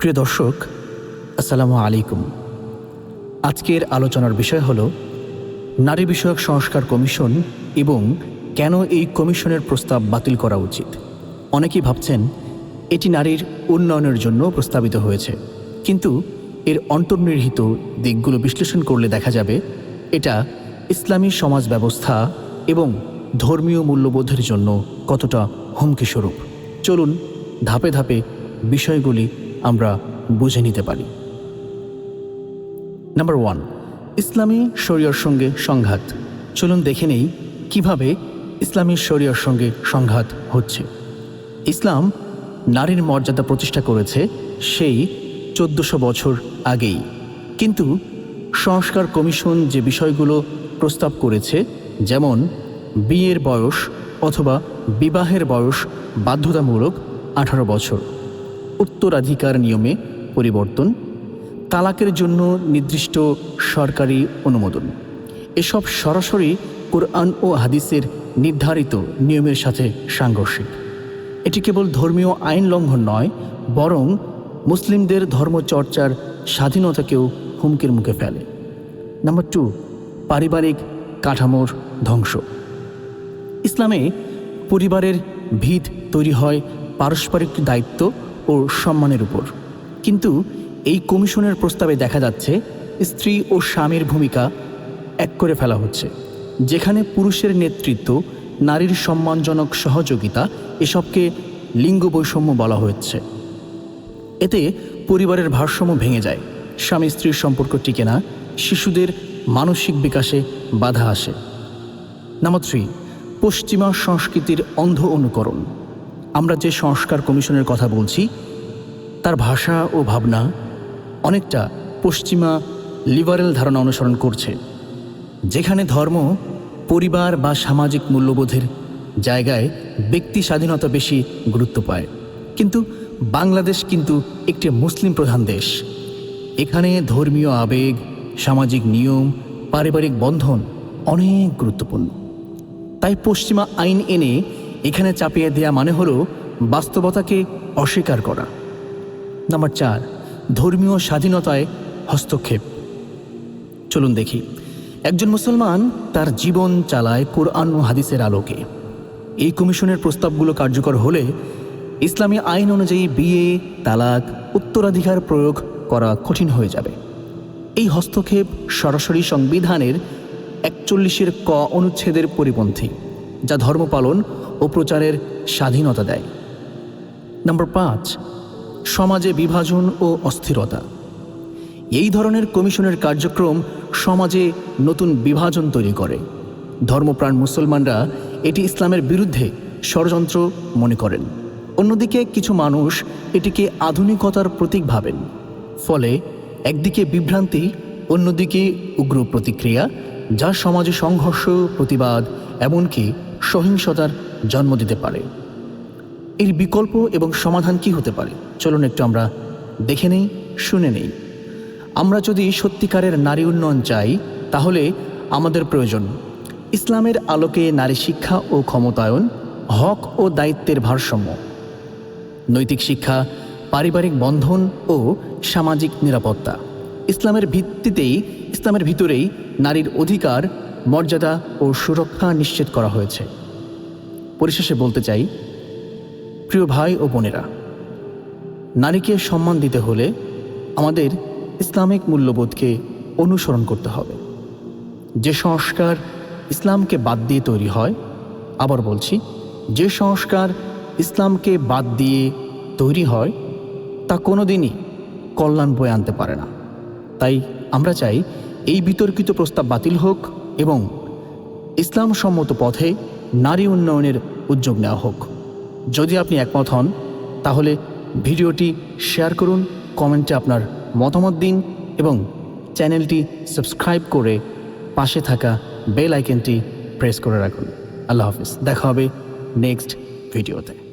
প্রিয় দর্শক, আসসালামু আলাইকুম। আজকের আলোচনার বিষয় হল, নারী বিষয়ক সংস্কার কমিশন এবং কেন এই কমিশনের প্রস্তাব বাতিল করা উচিত। অনেকেই ভাবছেন, এটি নারীর উন্নয়নের জন্য প্রস্তাবিত হয়েছে। কিন্তু এর অন্তর্নিহিত দিকগুলো বিশ্লেষণ করলে দেখা যাবে, এটা ইসলামী সমাজ ব্যবস্থা এবং ধর্মীয় মূল্যবোধের জন্য কতটা হুমকি স্বরূপ চলুন ধাপে ধাপে বিষয়গুলি আমরা বুঝে নিতে পারি। নাম্বার ওয়ান ইসলামী শরীয়র সঙ্গে সংঘাত। চলুন দেখে নেই কীভাবে ইসলামী শরীয়র সঙ্গে সংঘাত হচ্ছে। ইসলাম নারীর মর্যাদা প্রতিষ্ঠা করেছে সেই চোদ্দশো বছর আগেই। কিন্তু সংস্কার কমিশন যে বিষয়গুলো প্রস্তাব করেছে, যেমন বিয়ের বয়স অথবা বিবাহের বয়স বাধ্যতামূলক আঠারো বছর। উত্তরাধিকার নিয়মে পরিবর্তন, তালাকের জন্য নির্দিষ্ট সরকারি অনুমোদন। এসব সরাসরি কোরআন ও হাদিসের নির্ধারিত নিয়মের সাথে সাংঘর্ষিক। এটি কেবল ধর্মীয় আইন লঙ্ঘন নয়, বরং মুসলিমদের ধর্মচর্চার স্বাধীনতাকেও হুমকির মুখে ফেলে। নাম্বার টু, পারিবারিক কাঠামোর ধ্বংস। ইসলামে পরিবারের ভিত তৈরি হয় পারস্পরিক দায়িত্ব ও সম্মানের উপর। কিন্তু এই কমিশনের প্রস্তাবে দেখা যাচ্ছে, স্ত্রী ও স্বামীর ভূমিকা এক করে ফেলা হচ্ছে, যেখানে পুরুষের নেতৃত্ব, নারীর সম্মানজনক সহযোগিতা এসবকে লিঙ্গ বৈষম্য বলা হচ্ছে এতে পরিবারের ভারসাম্য ভেঙে যায়, স্বামী স্ত্রীর সম্পর্ক টিকে না, শিশুদের মানসিক বিকাশে বাধা আসে। নাম্বার থ্রি পশ্চিমা সংস্কৃতির অন্ধ অনুকরণ। আমরা যে সংস্কার কমিশনের কথা বলছি, তার ভাষা ও ভাবনা অনেকটা পশ্চিমা লিবারেল ধারণা অনুসরণ করছে, যেখানে ধর্ম, পরিবার বা সামাজিক মূল্যবোধের জায়গায় ব্যক্তি স্বাধীনতা বেশি গুরুত্ব পায়। কিন্তু বাংলাদেশ কিন্তু একটি মুসলিম প্রধান দেশ। এখানে ধর্মীয় আবেগ, সামাজিক নিয়ম, পারিবারিক বন্ধন অনেক গুরুত্বপূর্ণ। তাই পশ্চিমা আইন এনে এখানে চাপিয়ে দেয়া মানে হলো বাস্তবতাকে অস্বীকার করা। নাম্বার চার, ধর্মীয় স্বাধীনতায় হস্তক্ষেপ। চলুন দেখি, একজন মুসলমান তার জীবন চালায় কোরআন ও হাদিসের আলোকে। এই কমিশনের প্রস্তাবগুলো কার্যকর হলে ইসলামী আইন অনুযায়ী বিয়ে, তালাক, উত্তরাধিকার প্রয়োগ করা কঠিন হয়ে যাবে। এই হস্তক্ষেপ সরাসরি সংবিধানের একচল্লিশের ক অনুচ্ছেদের পরিপন্থী। যা ধর্ম পালন ও প্রচারের স্বাধীনতা দেয়। নম্বর পাঁচ, সমাজে বিভাজন ও অস্থিরতা। এই ধরনের কমিশনের কার্যক্রম সমাজে নতুন বিভাজন তৈরি করে। ধর্মপ্রাণ মুসলমানরা এটি ইসলামের বিরুদ্ধে ষড়যন্ত্র মনে করেন। অন্যদিকে কিছু মানুষ এটিকে আধুনিকতার প্রতীক ভাবেন। ফলে একদিকে বিভ্রান্তি, অন্যদিকে উগ্র প্রতিক্রিয়া, যা সমাজে সংঘর্ষ, প্রতিবাদ, এমনকি সহিংসতার জন্ম দিতে পারে। এর বিকল্প এবং সমাধান কি হতে পারে? চলুন একটু আমরা দেখে নেই, শুনে নেই। আমরা যদি সত্যিকারের নারী উন্নয়ন চাই, তাহলে আমাদের প্রয়োজন ইসলামের আলোকে নারী শিক্ষা ও ক্ষমতায়ন, হক ও দায়িত্বের ভারসাম্য, নৈতিক শিক্ষা, পারিবারিক বন্ধন ও সামাজিক নিরাপত্তা। ইসলামের ভিত্তিতেই, ইসলামের ভিতরেই নারীর অধিকার মর্যাদা ও সুরক্ষা নিশ্চিত করা হয়েছে। পরিশেষে বলতে চাই, প্রিয় ভাই ও বোনেরা, নারীকে সম্মান দিতে হলে আমাদের ইসলামিক মূল্যবোধকে অনুসরণ করতে হবে। যে সংস্কার ইসলামকে বাদ দিয়ে তৈরি হয়, আবার বলছি, যে সংস্কার ইসলামকে বাদ দিয়ে তৈরি হয়, তা কোনো দিনই কল্যাণ বয়ে আনতে পারে না। তাই আমরা চাই, এই বিতর্কিত প্রস্তাব বাতিল হোক এবং ইসলাম সম্মত পথে নারী উন্নয়নের উদ্যোগ নেওয়া হোক। যদি আপনি একমত হন, তাহলে ভিডিওটি শেয়ার করুন, কমেন্টে আপনার মতামত দিন এবং চ্যানেলটি সাবস্ক্রাইব করে পাশে থাকা বেল আইকনটি প্রেস করে রাখুন। আল্লাহ হাফিজ, দেখা হবে নেক্সট ভিডিওতে।